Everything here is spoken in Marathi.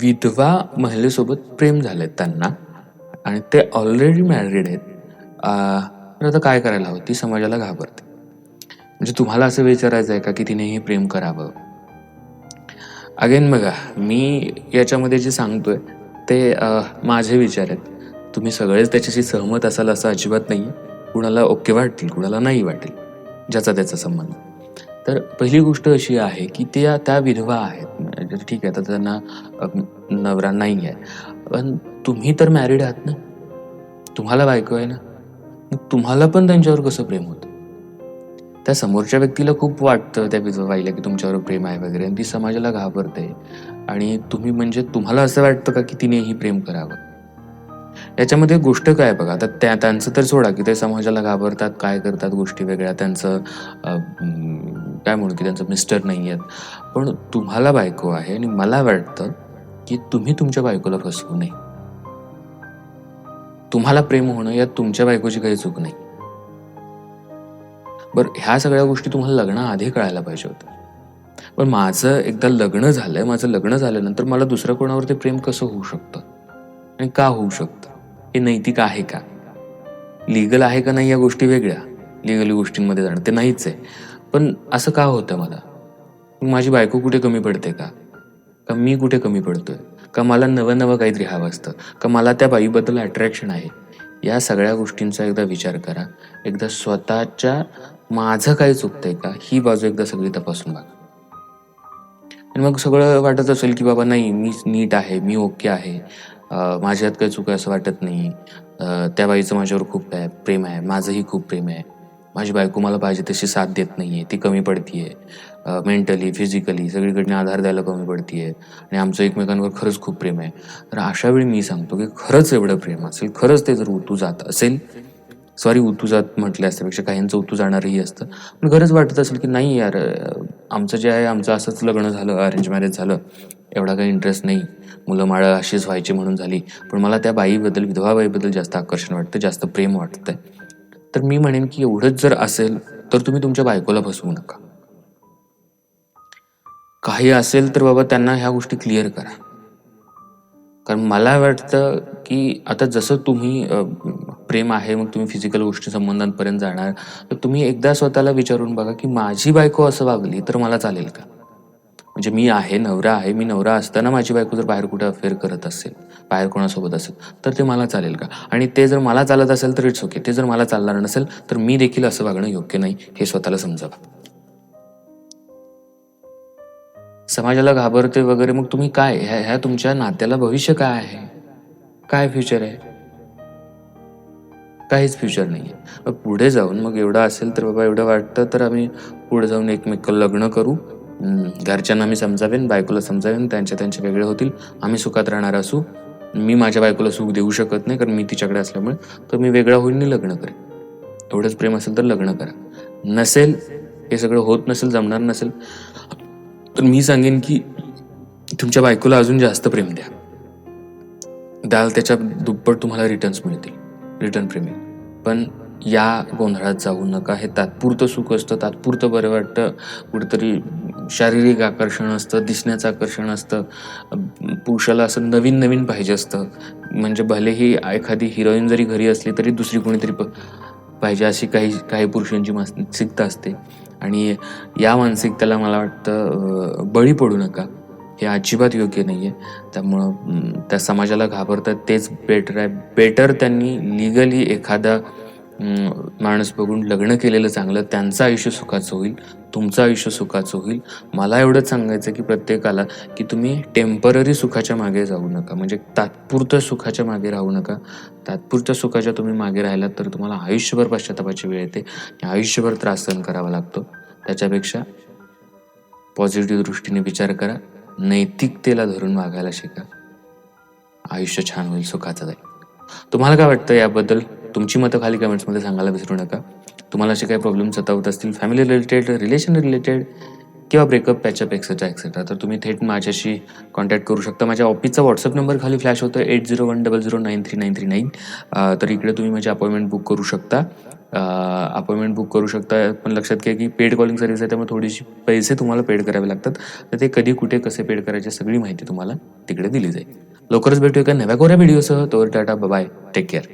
विधवा महिलेसोबत प्रेम झालंय त्यांना. आणि ते ऑलरेडी मॅरिड आहेत. तर आता काय करायला हवं? ती समाजाला घाबरते. म्हणजे तुम्हाला असं विचारायचं आहे का की तिनेही प्रेम करावं? अगेन बघा मी याच्यामध्ये जे सांगतोय ते माझे विचार आहेत. तुम्ही सगळेच त्याच्याशी सहमत असाल असं अजिबात नाही कुणाला ओके वाटतील कुणाला नाही वाटेल. ज्याचा त्याचा संबंध. तर पहिली गोष्ट अशी आहे की त्या त्या विधवा आहेत. म्हणजे ठीक आहे तर त्यांना नवरा नाही आहे पण तुम्ही तर मॅरिड आहात ना? तुम्हाला बायको आहे ना? मग तुम्हाला पण त्यांच्यावर कसं प्रेम होतं? त्या समोरच्या व्यक्तीला खूप वाटतं त्या विधवा बाईला की तुमच्यावर प्रेम आहे वगैरे आणि ती समाजाला घाबरते. आणि तुम्ही म्हणजे तुम्हाला असं वाटतं का की तिनेही प्रेम करावं? याच्यामध्ये गोष्ट काय बघा आता त्या त्यांचं तर सोडा की ते समाजाला घाबरतात काय करतात गोष्टी वेगळ्या त्यांचं काय म्हणू की त्यांचं मिस्टर नाही आहेत. पण तुम्हाला बायको आहे आणि मला वाटतं की तुम्ही तुमच्या बायकोला फसवू नये. तुम्हाला प्रेम होणं यात तुमच्या बायकोची काही चूक नाही. बरं ह्या सगळ्या गोष्टी तुम्हाला लग्नाआधी कळायला पाहिजे होत्या. पण माझं एकदा लग्न झालंय माझं लग्न झाल्यानंतर मला दुसऱ्या कोणावरती प्रेम कसं होऊ शकतं? आणि का होऊ शकतं? हे नैतिक आहे का? लिगल आहे का नाही या गोष्टी वेगळ्या? लिगल गोष्टींमध्ये जाणं ते नाहीच आहे. पण असं का होतं मला? माझी बायको कुठे कमी पडते का? का मी कुठे कमी पडतोय? का मला नवं नवं काहीतरी हवं असतं? का मला त्या बाईबद्दल अट्रॅक्शन आहे? या सगळ्या गोष्टींचा एकदा विचार करा. एकदा स्वतःच्या माझं काय चुकतंय का? ही बाजू एकदा सगळी तपासून बघा. आणि मग सगळं वाटत असेल की बाबा नाही मी नीट आहे मी ओके आहे. माझ्यात काही चूक आहे असं वाटत नाही. त्या बाईचं माझ्यावर खूप आहे प्रेम आहे. माझंही खूप प्रेम आहे. माझी बायको मला पाहिजे तशी साथ देत नाही आहे ती कमी पडतीये. मेंटली फिजिकली सगळीकडनं आधार द्यायला कमी पडतीये. आणि आमचं एकमेकांवर खरंच खूप प्रेम आहे. तर अशा वेळी मी सांगतो की खरंच एवढं प्रेम असेल खरंच ते जर उतू जात असेल सॉरी उतू जात म्हटलं असल्यापेक्षा काहींचं उतू जाणारही असतं. पण खरंच वाटत असेल की नाही यार आमचं जे आहे आमचं असंच लग्न झालं अरेंज मॅरेज झालं एवढा काही इंटरेस्ट नाही. मुलं माळं अशीच व्हायची म्हणून झाली. पण मला त्या बाईबद्दल विधवा बाईबद्दल जास्त आकर्षण वाटतं जास्त प्रेम वाटतं आहे तर मी म्हणेन की एवढंच जर असेल तर तुम्ही तुमच्या बायकोला फसवू नका. काही असेल तर बाबा त्यांना ह्या गोष्टी क्लिअर करा. कारण मला वाटतं की आता जसं तुम्ही प्रेम आहे मग तुम्ही फिजिकल गोष्टी संबंधांपर्यंत जाणार. तर तुम्ही एकदा स्वतःला विचारून बघा की माझी बायको असं वागली तर मला चालेल का? म्हणजे मी आहे नवरा आहे मी नवरा असताना माझी बायको जर बाहेर कुठे अफेअर करत असेल बाहेर कोणासोबत असेल तर ते मला चालेल का? आणि ते जर मला चालत असेल तर इट्स ओके ते जर मला चालणार नसेल तर मी देखील असं वागणं योग्य नाही हे स्वतःला समजावं. समाजाला घाबरते वगैरे मग तुम्ही काय? ह्या ह्या तुमच्या नात्याला भविष्य काय आहे? काय फ्युचर आहे? काहीच फ्युचर नाही आहे मग पुढे जाऊन मग एवढं असेल तर बाबा एवढं वाटतं तर आम्ही पुढे जाऊन एकमेक लग्न करू. घरच्यांना मी समजावेन बायकोला समजावेन त्यांच्या त्यांचे वेगळे होतील. आम्ही सुखात राहणार असू. मी माझ्या बायकोला सुख देऊ शकत नाही कारण मी तिच्याकडे असल्यामुळे तर मी वेगळा होईल आणि लग्न करेन. एवढंच प्रेम असेल तर लग्न करा. नसेल हे सगळं होत नसेल जमणार नसेल तर मी सांगेन की तुमच्या बायकोला अजून जास्त प्रेम द्या. द्याल त्याच्या दुप्पट तुम्हाला रिटर्न्स मिळतील रिटर्न प्रेमी पण या गोंधळात जाऊ नका. हे तात्पुरतं सुख असतं तात्पुरतं बरं वाटतं. कुठेतरी शारीरिक आकर्षण असतं दिसण्याचं आकर्षण असतं. पुरुषाला असं नवीन नवीन पाहिजे असतं. म्हणजे भलेही एखादी हिरोईन जरी घरी असली तरी दुसरी कोणीतरी प- पाहिजे अशी काही काही पुरुषांची मानसिकता असते. आणि या मानसिकतेला मला वाटतं बळी पडू नका. हे अजिबात योग्य नाही आहे त्यामुळं त्या समाजाला घाबरतात. तेच बेटर आहे. बेटर त्यांनी लिगली एखादा माणूस बघून लग्न केलेलं चांगलं त्यांचं आयुष्य सुखाचं होईल तुमचं आयुष्य सुखाचं होईल. मला एवढंच सांगायचं की प्रत्येकाला की तुम्ही टेंपररी सुखाच्या मागे जाऊ नका. म्हणजे तात्पुरत्या सुखाच्या मागे राहू नका. तात्पुरत्या सुखाच्या तुम्ही मागे राहिलात तर तुम्हाला आयुष्यभर पश्चातापाची वेळ येते. आयुष्यभर त्रास सहन करावा लागतो. त्याच्यापेक्षा पॉझिटिव्ह दृष्टीने विचार करा. नैतिकतेला धरून वागायला शिका. आयुष्य छान होईल सुखाचं जाईल. तुम्हाला काय वाटतं याबद्दल? तुमची मतं खाली कमेंट्समध्ये सांगायला विसरू नका. तुम्हाला असे काही प्रॉब्लेम सतावत असतील फॅमिली रिलेटेड रिलेशन रिलेटेड किंवा ब्रेकअप पॅचअप एक्सेट्रा एक्सेट्रा तर तुम्ही थेट माझ्याशी कॉन्टॅक्ट करू शकता. माझ्या ऑफिसचा व्हॉट्सअप नंबर खाली फ्लॅश होतो eight zero one double zero nine three nine three nine तर इकडे तुम्ही माझी अपॉइंटमेंट बुक करू शकता. अपॉइंटमेंट बुक करू शकता पण लक्षात घ्या की पेड कॉलिंग सर्व्हिस आहे त्यामुळे थोडीशी पैसे तुम्हाला पेड करावे लागतात. तर ते कधी कुठे कसे पेड करायचे सगळी माहिती तुम्हाला तिकडे दिली जाईल. लवकरच भेटूया एका नव्या कोऱ्या व्हिडिओसह तोवर टाटा बाय टेक केअर